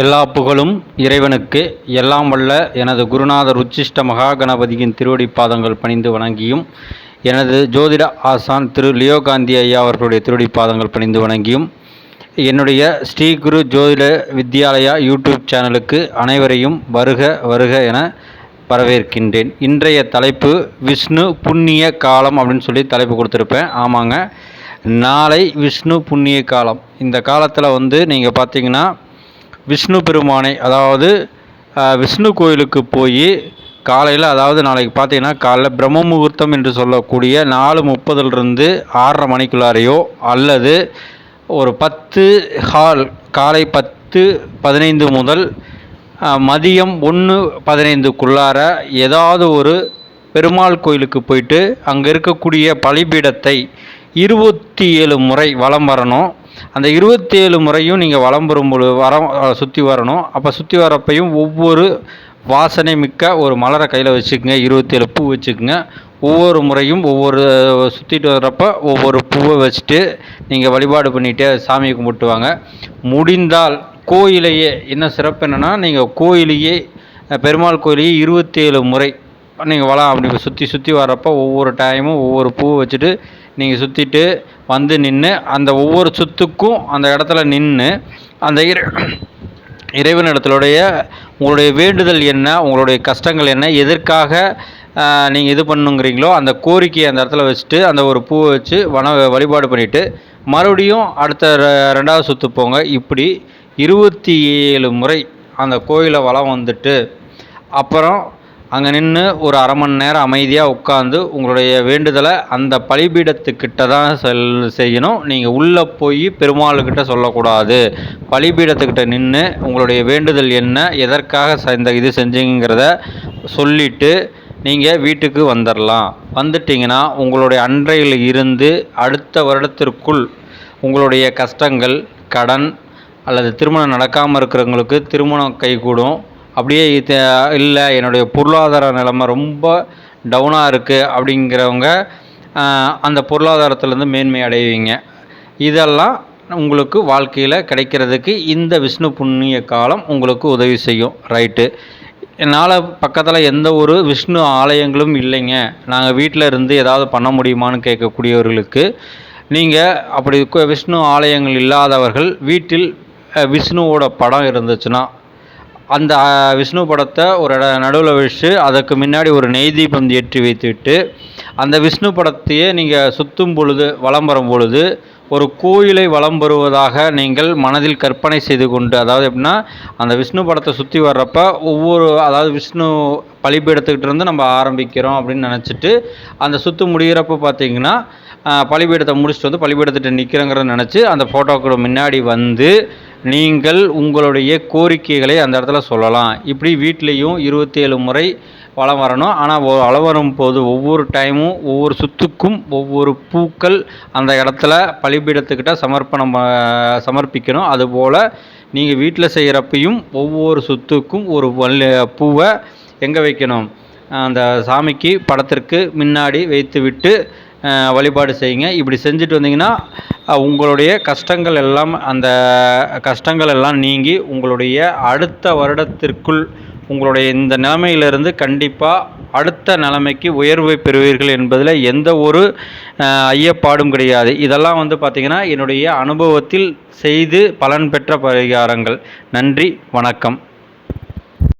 எல்லா புகழும் இறைவனுக்கு எல்லாம் வல்ல எனது குருநாதர் உச்சிஷ்ட மகா கணபதியின் திருவடி பாதங்கள் பணிந்து வணங்கியும் எனது ஜோதிட ஆசான் திரு லியோ காந்தி ஐயா அவர்களுடைய திருவடி பாதங்கள் பணிந்து வணங்கியும் என்னுடைய ஸ்ரீ குரு ஜோதிட வித்யாலயா யூடியூப் சேனலுக்கு அனைவரையும் வருக வருக என வரவேற்கின்றேன். இன்றைய தலைப்பு விஷ்ணு புண்ணிய காலம் அப்படின்னு சொல்லி தலைப்பு கொடுத்துருப்பேன். ஆமாங்க. நாளை விஷ்ணு புண்ணிய காலம். இந்த காலத்தில் வந்து நீங்கள் பார்த்தீங்கன்னா விஷ்ணு பெருமானை அதாவது விஷ்ணு கோயிலுக்கு போய் காலையில் அதாவது நாளைக்கு பார்த்தீங்கன்னா காலைல பிரம்ம முகூர்த்தம் என்று சொல்லக்கூடிய நாலு முப்பதுலேருந்து ஆறரை மணிக்குள்ளாரையோ அல்லது ஒரு பத்து ஹால் காலை பத்து பதினைந்து முதல் மதியம் ஒன்று பதினைந்துக்குள்ளார ஏதாவது ஒரு பெருமாள் கோயிலுக்கு போயிட்டு அங்கே இருக்கக்கூடிய பலிபீடத்தை இருபத்தி ஏழு முறை வலம் வரணும். அந்த இருபத்தேழு முறையும் நீங்கள் வலம் வரும்பொழுது வர சுற்றி வரணும். அப்போ சுற்றி வரப்பையும் ஒவ்வொரு வாசனை மிக்க ஒரு மலரை கையில் வச்சுக்கோங்க. இருபத்தேழு பூ வச்சுக்கோங்க. ஒவ்வொரு முறையும் ஒவ்வொரு சுற்றிட்டு வர்றப்ப ஒவ்வொரு பூவை வச்சுட்டு நீங்கள் வழிபாடு பண்ணிவிட்டு சாமியை கும்பிட்டு வாங்க. முடிந்தால் கோயிலையே என்ன சிறப்பு என்னென்னா நீங்கள் கோயிலையே பெருமாள் கோயிலையே இருபத்தேழு முறை நீங்கள் வளம் அப்படி சுற்றி சுற்றி வர்றப்போ ஒவ்வொரு டைமும் ஒவ்வொரு பூவை வச்சுட்டு நீங்கள் சுற்றிட்டு வந்து நின்று அந்த ஒவ்வொரு சுத்துக்கும் அந்த இடத்துல நின்று அந்த இறை இறைவனிடத்திலுடைய உங்களுடைய வேண்டுதல் என்ன உங்களுடைய கஷ்டங்கள் என்ன எதற்காக நீங்கள் இது பண்ணுங்கிறீங்களோ அந்த கோரிக்கையை அந்த இடத்துல வச்சுட்டு அந்த ஒரு பூவை வச்சு வன வழிபாடு பண்ணிவிட்டு மறுபடியும் அடுத்த ரெண்டாவது சுற்று போங்க. இப்படி இருபத்தி ஏழு முறை அந்த கோயிலை வளம் வந்துட்டு அப்புறம் அங்கே நின்று ஒரு அரை மணி நேரம் அமைதியாக உட்காந்து உங்களுடைய வேண்டுதலை அந்த பலிபீடத்துக்கிட்ட தான் செல் செய்யணும். நீங்கள் உள்ளே போய் பெருமாளுக்கிட்ட சொல்லக்கூடாது. பலிபீடத்துக்கிட்ட நின்று உங்களுடைய வேண்டுதல் என்ன எதற்காக ச- இந்த இது செஞ்சீங்கிறத சொல்லிவிட்டு நீங்கள் வீட்டுக்கு வந்துடலாம் வந்துட்டிங்கன்னா உங்களுடைய அன்றையில் இருந்து அடுத்த வருடத்திற்குள் உங்களுடைய கஷ்டங்கள் கடன் அல்லது திருமணம் நடக்காமல் இருக்கிறவங்களுக்கு திருமணம் கைகூடும். அப்படியே இது இல்லை என்னுடைய பொருளாதார நிலைமை ரொம்ப டவுனாக இருக்குது அப்படிங்கிறவங்க அந்த பொருளாதாரத்துலேருந்து மேன்மை அடைவீங்க. இதெல்லாம் உங்களுக்கு வாழ்க்கையில் கிடைக்கிறதுக்கு இந்த விஷ்ணு புண்ணிய காலம் உங்களுக்கு உதவி செய்யும். ரைட்டு என்னால் பக்கத்தில் எந்த ஒரு விஷ்ணு ஆலயங்களும் இல்லைங்க. நாங்கள் வீட்டில் இருந்து ஏதாவது பண்ண முடியுமான்னு கேட்கக்கூடியவர்களுக்கு நீங்கள் அப்படி விஷ்ணு ஆலயங்கள் இல்லாதவர்கள் வீட்டில் விஷ்ணுவோட படம் இருந்துச்சுன்னா அந்த விஷ்ணு படத்தை ஒரு இட நடுவில் வச்சு அதுக்கு முன்னாடி ஒரு நெய் தீபம் ஏற்றி வைத்துவிட்டு அந்த விஷ்ணு படத்தையே நீங்கள் சுற்றும் பொழுது வலம் வரும் பொழுது ஒரு கோயிலை வலம் வருவதாக நீங்கள் மனதில் கற்பனை செய்து கொண்டு அதாவது எப்படின்னா அந்த விஷ்ணு படத்தை சுற்றி வர்றப்ப ஒவ்வொரு அதாவது விஷ்ணு பலிபீடத்துக்கிட்ட இருந்து நம்ம ஆரம்பிக்கிறோம் அப்படின்னு நினச்சிட்டு அந்த சுற்று முடிகிறப்ப பார்த்தீங்கன்னா ஆஹ், பலிபீடத்தை முடிச்சுட்டு வந்து பலிபீடத்திட்ட நிற்கிறோங்கிறத நினச்சி அந்த ஃபோட்டோக்கு முன்னாடி வந்து நீங்கள் உங்களுடைய கோரிக்கைகளை அந்த இடத்துல சொல்லலாம். இப்படி வீட்லேயும் இருபத்தேழு முறை வலம் வரணும். ஆனால் வளம் வரும் போது ஒவ்வொரு டைமும் ஒவ்வொரு சுத்துக்கும் ஒவ்வொரு பூக்கள் அந்த இடத்துல பலிபீடத்துக்கிட்ட சமர்ப்பணம் சமர்ப்பிக்கணும். அதுபோல் நீங்கள் வீட்டில் செய்கிறப்பையும் ஒவ்வொரு சுத்துக்கும் ஒரு வள்ளி பூவை எங்கே வைக்கணும்? அந்த சாமிக்கு படத்திற்கு முன்னாடி வைத்துவிட்டு வழிபாடு செய்யுங்க. இப்படி செஞ்சுட்டு வந்தீங்கன்னா உங்களுடைய கஷ்டங்கள் எல்லாம் அந்த கஷ்டங்கள் எல்லாம் நீங்கி உங்களுடைய அடுத்த வருடத்திற்குள் உங்களுடைய இந்த நிலைமையிலிருந்து கண்டிப்பாக அடுத்த நிலைமைக்கு உயர்வை பெறுவீர்கள் என்பதில் எந்த ஒரு ஐயப்பாடும் கிடையாது. இதெல்லாம் வந்து பார்த்திங்கன்னா என்னுடைய அனுபவத்தில் செய்து பலன் பெற்ற பரிகாரங்கள். நன்றி வணக்கம்.